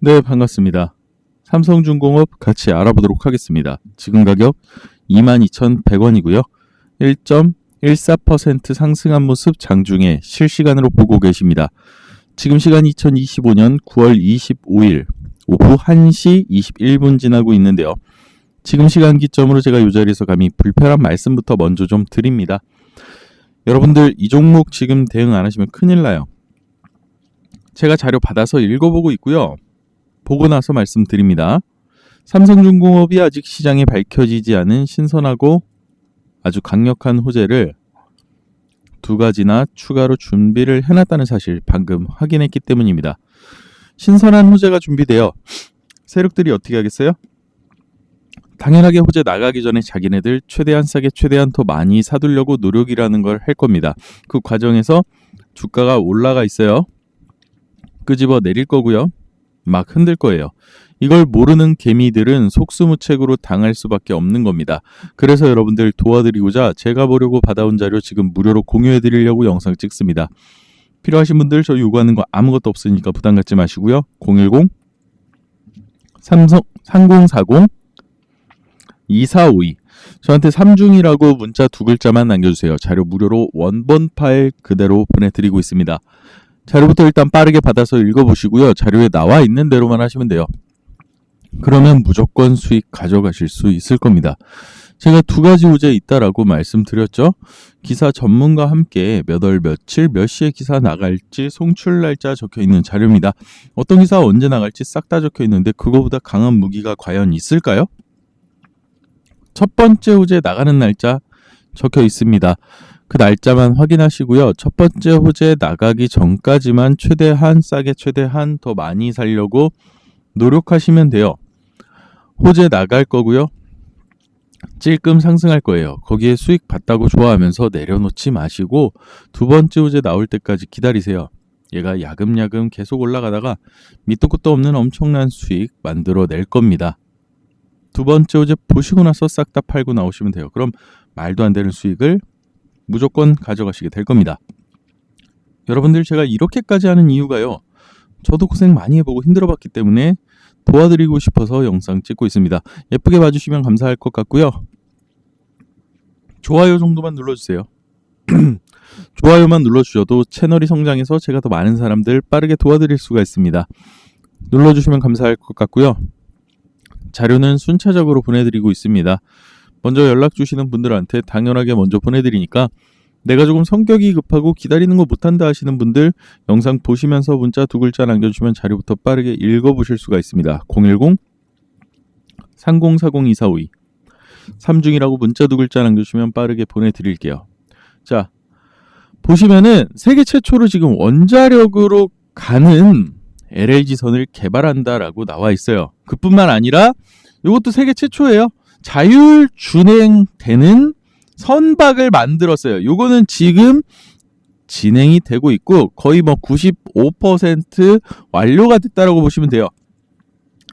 네, 반갑습니다. 삼성중공업 같이 알아보도록 하겠습니다. 지금 가격 22,100원이고요. 1.14% 상승한 모습 장중에 실시간으로 보고 계십니다. 지금 시간 2025년 9월 25일 오후 1시 21분 지나고 있는데요. 지금 시간 기점으로 제가 이 자리에서 감히 불편한 말씀부터 먼저 좀 드립니다. 여러분들 이 종목 지금 대응 안 하시면 큰일 나요. 제가 자료 받아서 읽어보고 있고요. 보고 나서 말씀드립니다. 삼성중공업이 아직 시장에 밝혀지지 않은 신선하고 아주 강력한 호재를 두 가지나 추가로 준비를 해놨다는 사실 방금 확인했기 때문입니다. 신선한 호재가 준비되어 세력들이 어떻게 하겠어요? 당연하게 호재 나가기 전에 자기네들 최대한 싸게 최대한 더 많이 사두려고 노력이라는 걸 할 겁니다. 그 과정에서 주가가 올라가 있어요. 끄집어 내릴 거고요. 막 흔들 거예요. 이걸 모르는 개미들은 속수무책으로 당할 수밖에 없는 겁니다. 그래서 여러분들 도와드리고자 제가 보려고 받아온 자료 지금 무료로 공유해 드리려고 영상 찍습니다. 필요하신 분들 저 요구하는 거 아무것도 없으니까 부담 갖지 마시고요. 010 삼성 3040 2452 저한테 삼중이라고 문자 두 글자만 남겨주세요. 자료 무료로 원본 파일 그대로 보내드리고 있습니다. 자료부터 일단 빠르게 받아서 읽어보시고요. 자료에 나와 있는 대로만 하시면 돼요. 그러면 무조건 수익 가져가실 수 있을 겁니다. 제가 두 가지 우제 있다라고 말씀드렸죠. 기사 전문가 함께 몇 월 며칠 몇 시에 기사 나갈지 송출 날짜 적혀 있는 자료입니다. 어떤 기사 언제 나갈지 싹 다 적혀 있는데 그거보다 강한 무기가 과연 있을까요? 첫 번째 호재 나가는 날짜 적혀 있습니다. 그 날짜만 확인하시고요. 첫 번째 호재 나가기 전까지만 최대한 싸게 최대한 더 많이 살려고 노력하시면 돼요. 호재 나갈 거고요. 찔끔 상승할 거예요. 거기에 수익 봤다고 좋아하면서 내려놓지 마시고 두 번째 호재 나올 때까지 기다리세요. 얘가 야금야금 계속 올라가다가 밑도 끝도 없는 엄청난 수익 만들어 낼 겁니다. 두 번째 호재 보시고 나서 싹 다 팔고 나오시면 돼요. 그럼 말도 안 되는 수익을 무조건 가져가시게 될 겁니다. 여러분들 제가 이렇게까지 하는 이유가요. 저도 고생 많이 해보고 힘들어봤기 때문에 도와드리고 싶어서 영상 찍고 있습니다. 예쁘게 봐주시면 감사할 것 같고요. 좋아요 정도만 눌러주세요. 좋아요만 눌러주셔도 채널이 성장해서 제가 더 많은 사람들 빠르게 도와드릴 수가 있습니다. 눌러주시면 감사할 것 같고요. 자료는 순차적으로 보내드리고 있습니다. 먼저 연락 주시는 분들한테 당연하게 먼저 보내드리니까 내가 조금 성격이 급하고 기다리는 거 못한다 하시는 분들 영상 보시면서 문자 두 글자 남겨주시면 자료부터 빠르게 읽어보실 수가 있습니다. 010 30402452 삼중이라고 문자 두 글자 남겨주시면 빠르게 보내드릴게요. 자 보시면은 세계 최초로 지금 원자력으로 가는 LL지선을 개발한다라고 나와 있어요. 그뿐만 아니라 이것도 세계 최초예요. 자율 준행되는 선박을 만들었어요. 요거는 지금 진행이 되고 있고 거의 뭐 95% 완료가 됐다라고 보시면 돼요.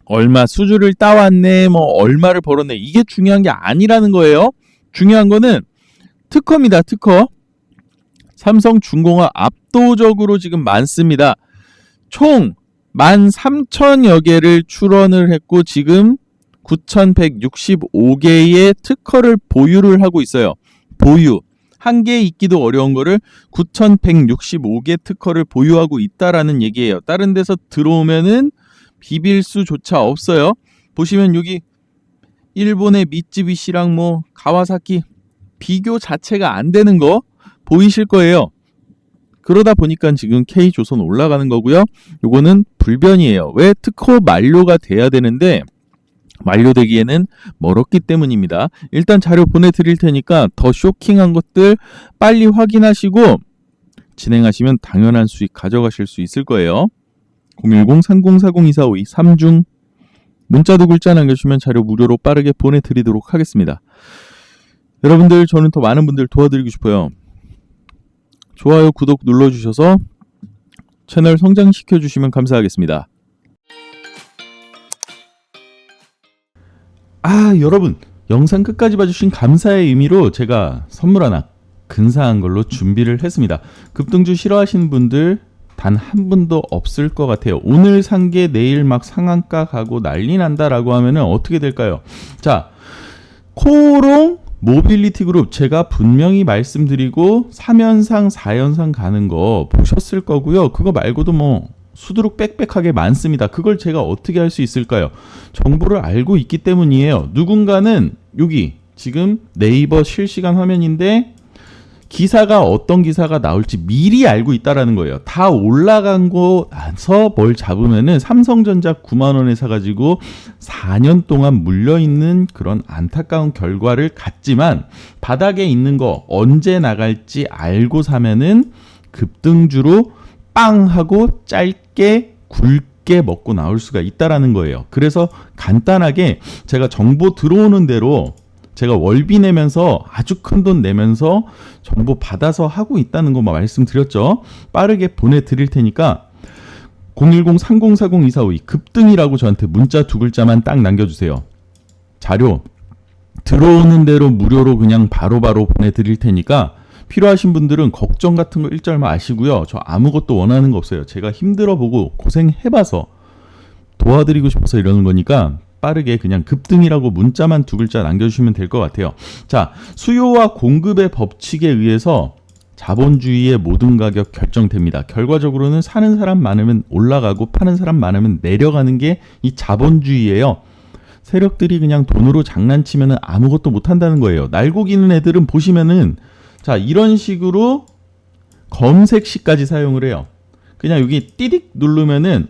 얼마 수주를 따왔네, 뭐 얼마를 벌었네 이게 중요한 게 아니라는 거예요. 중요한 거는 특허입니다. 특허. 삼성중공업 압도적으로 지금 많습니다. 총 13,000여 개를 출원을 했고 지금 9,165개의 특허를 보유를 하고 있어요. 보유. 한 개 있기도 어려운 거를 9,165개 특허를 보유하고 있다라는 얘기예요. 다른 데서 들어오면은 비빌 수조차 없어요. 보시면 여기 일본의 미쯔비시랑 뭐 가와사키 비교 자체가 안 되는 거 보이실 거예요. 그러다 보니까 지금 K조선 올라가는 거고요. 요거는 불변이에요. 왜 특허 만료가 돼야 되는데 만료되기에는 멀었기 때문입니다. 일단 자료 보내드릴 테니까 더 쇼킹한 것들 빨리 확인하시고 진행하시면 당연한 수익 가져가실 수 있을 거예요. 010-3040-2452 3중 문자 두 글자 남겨주시면 자료 무료로 빠르게 보내드리도록 하겠습니다. 여러분들 저는 더 많은 분들 도와드리고 싶어요. 좋아요, 구독 눌러주셔서 채널 성장시켜 주시면 감사하겠습니다. 아, 여러분, 영상 끝까지 봐주신 감사의 의미로 제가 선물 하나 근사한 걸로 준비를 했습니다. 급등주 싫어하시는 분들 단 한 분도 없을 것 같아요. 오늘 산 게 내일 막 상한가 가고 난리 난다라고 하면은 어떻게 될까요? 자, 코롱 모빌리티 그룹 제가 분명히 말씀드리고 3연상 4연상 가는 거 보셨을 거고요. 그거 말고도 뭐 수두룩 빽빽하게 많습니다. 그걸 제가 어떻게 할 수 있을까요? 정보를 알고 있기 때문이에요. 누군가는 여기 지금 네이버 실시간 화면인데 기사가 어떤 기사가 나올지 미리 알고 있다라는 거예요. 다 올라간 거 나서 뭘 잡으면은 삼성전자 9만 원에 사가지고 4년 동안 물려 있는 그런 안타까운 결과를 갖지만 바닥에 있는 거 언제 나갈지 알고 사면은 급등주로 빵 하고 짧게 굵게 먹고 나올 수가 있다라는 거예요. 그래서 간단하게 제가 정보 들어오는 대로 제가 월비 내면서 아주 큰 돈 내면서 정보 받아서 하고 있다는 것만 말씀드렸죠. 빠르게 보내드릴 테니까 010-3040-2452 급등이라고 저한테 문자 두 글자만 딱 남겨주세요. 자료 들어오는 대로 무료로 그냥 바로바로 보내드릴 테니까 필요하신 분들은 걱정 같은 거 일절 마시고요. 저 아무것도 원하는 거 없어요. 제가 힘들어 보고 고생해봐서 도와드리고 싶어서 이러는 거니까 빠르게 그냥 급등이라고 문자만 두 글자 남겨주시면 될 것 같아요. 자, 수요와 공급의 법칙에 의해서 자본주의의 모든 가격 결정됩니다. 결과적으로는 사는 사람 많으면 올라가고 파는 사람 많으면 내려가는 게 이 자본주의예요. 세력들이 그냥 돈으로 장난치면 아무것도 못 한다는 거예요. 날고기는 애들은 보시면은 자, 이런 식으로 검색시까지 사용을 해요. 그냥 여기 띠딕 누르면은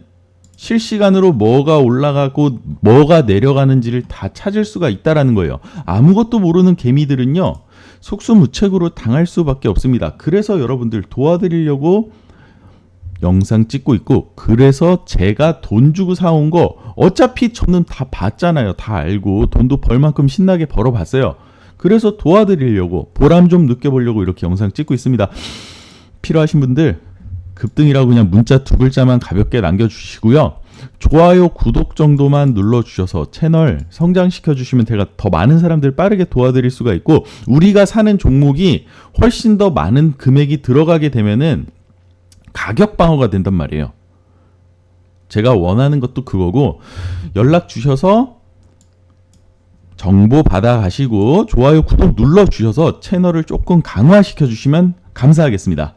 실시간으로 뭐가 올라가고 뭐가 내려가는지를 다 찾을 수가 있다라는 거예요. 아무것도 모르는 개미들은요. 속수무책으로 당할 수밖에 없습니다. 그래서 여러분들 도와드리려고 영상 찍고 있고 그래서 제가 돈 주고 사온 거 어차피 저는 다 봤잖아요. 다 알고 돈도 벌 만큼 신나게 벌어봤어요. 그래서 도와드리려고 보람 좀 느껴보려고 이렇게 영상 찍고 있습니다. 필요하신 분들 급등이라고 그냥 문자 두 글자만 가볍게 남겨주시고요. 좋아요, 구독 정도만 눌러주셔서 채널 성장시켜 주시면 제가 더 많은 사람들 빠르게 도와드릴 수가 있고 우리가 사는 종목이 훨씬 더 많은 금액이 들어가게 되면은 가격 방어가 된단 말이에요. 제가 원하는 것도 그거고 연락 주셔서 정보 받아 가시고 좋아요, 구독 눌러 주셔서 채널을 조금 강화시켜 주시면 감사하겠습니다.